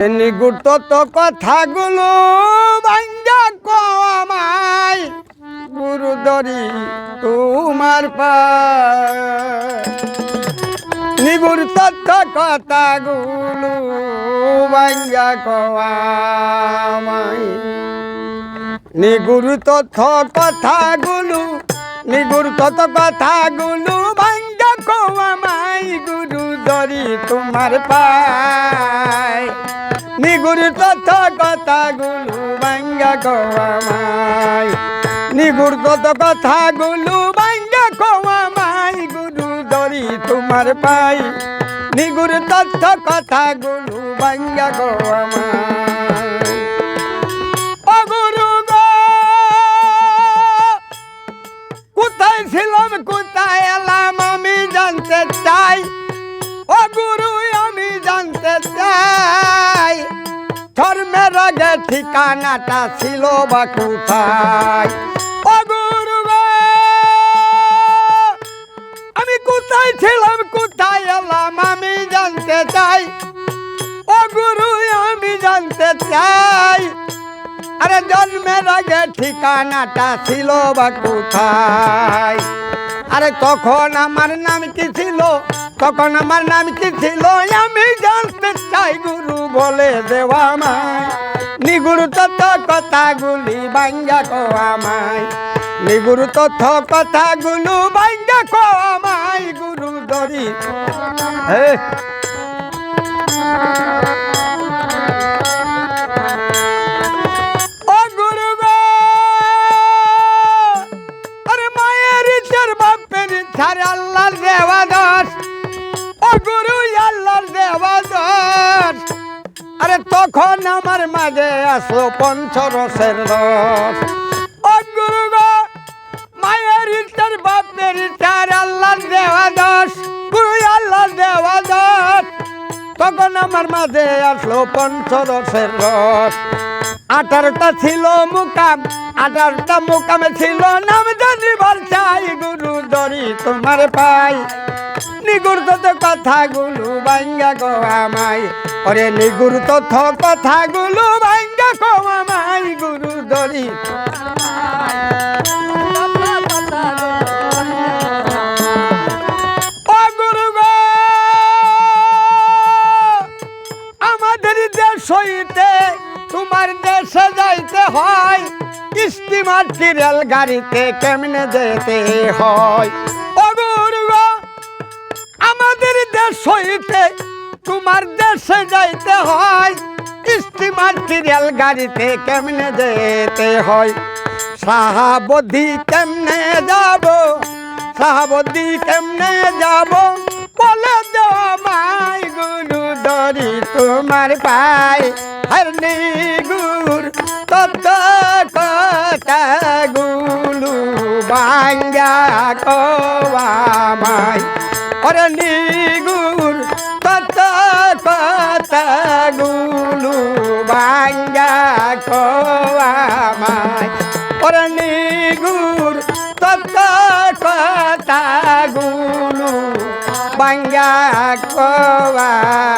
নিগুড় তো কথাগুলো বাঞ্জা কমাই গুরুদরি তোমার পায়। নিগুড় তথ্য কথাগুলো বাঞ্জা কমাই নিগুড় তথ্য কথাগুলো নিগুড় তথ্য কথাগুলো বাঞ্জা কমাই গুরু দরি তোমার পায়। নিগুড় কথা কথাগুলো বাঞ্জা কমাই নিগুড় তথ্য কথাগুলো বাঞ্জা কমাই গুরু দরি তোমার পাই। নিগুড় তথ্য কথাগুলো বাঞ্জা কমাই আগে ঠিকানাটা ছিল বা কোথায়? ও গুরু আমি কোথায় ছিলাম, কোথায় এলাম, আমি জানতে চাই। ও গুরু, আমি জানতে চাই। আরে জন্মের আগে ঠিকানাটা ছিল বা কোথায়? আরে তখন আমার নাম কি ছিল? তখন আমার নাম কি ছিল? আমি জানতে চাই, গুরু বলে দেওয়া আমায়। নিগুরু তথ্য কথাগুলি বাঙ্গা কো আমায়। নিগুরু তথ্য কথাগুলো বাঙ্গা কো আমায়, গুরু দরি। হে ইচ্ছার আল্লাহর দেওয়া দোষ ও গুরু আল্লাহর দেওয়া দোষ আরে তখন আমার মাঝে আসলো পঞ্চরসের রস। ও গুরু গো, মায়ের ইচ্ছার বাপের ইচ্ছার আল্লাহর দেওয়া দশ গুরু আল্লাহর দেওয়া তখন আমার মাঝে আসলো পঞ্চরসের রস আঠারোটা ছিল মুকাম, আঠারোটা মুকামে ছিল নাম জানিবার চাই, গুরু দরি তোমার পাই। নিগুর তথ্য কথাগুলো বাঙ্গা গো আমায়। ওরে নিগুর তথ্য কথাগুলো বাঙ্গা গো আমায়, গুরু দরি হয়। স্টিমার রেল গাড়িতে কেমনে যেতে হয়? আমাদের দেশ হইতে তোমার দেশে যাইতে হয়। স্টিমার রেল গাড়িতে কেমনে যেতে হয়? সাহাবদি কেমনে যাব? সাহাবদি কেমনে যাব? বলে দেওয়া মাই গুরু দরি তোমার পাই হর গুর তত কথা গুলু বাঙ্গা কবামাই হরে নিগুর তত কথা গুলু বাঙ্গা কবামাই হরে নিগুর তত কথা গুলু বাঙ্গা কবামাই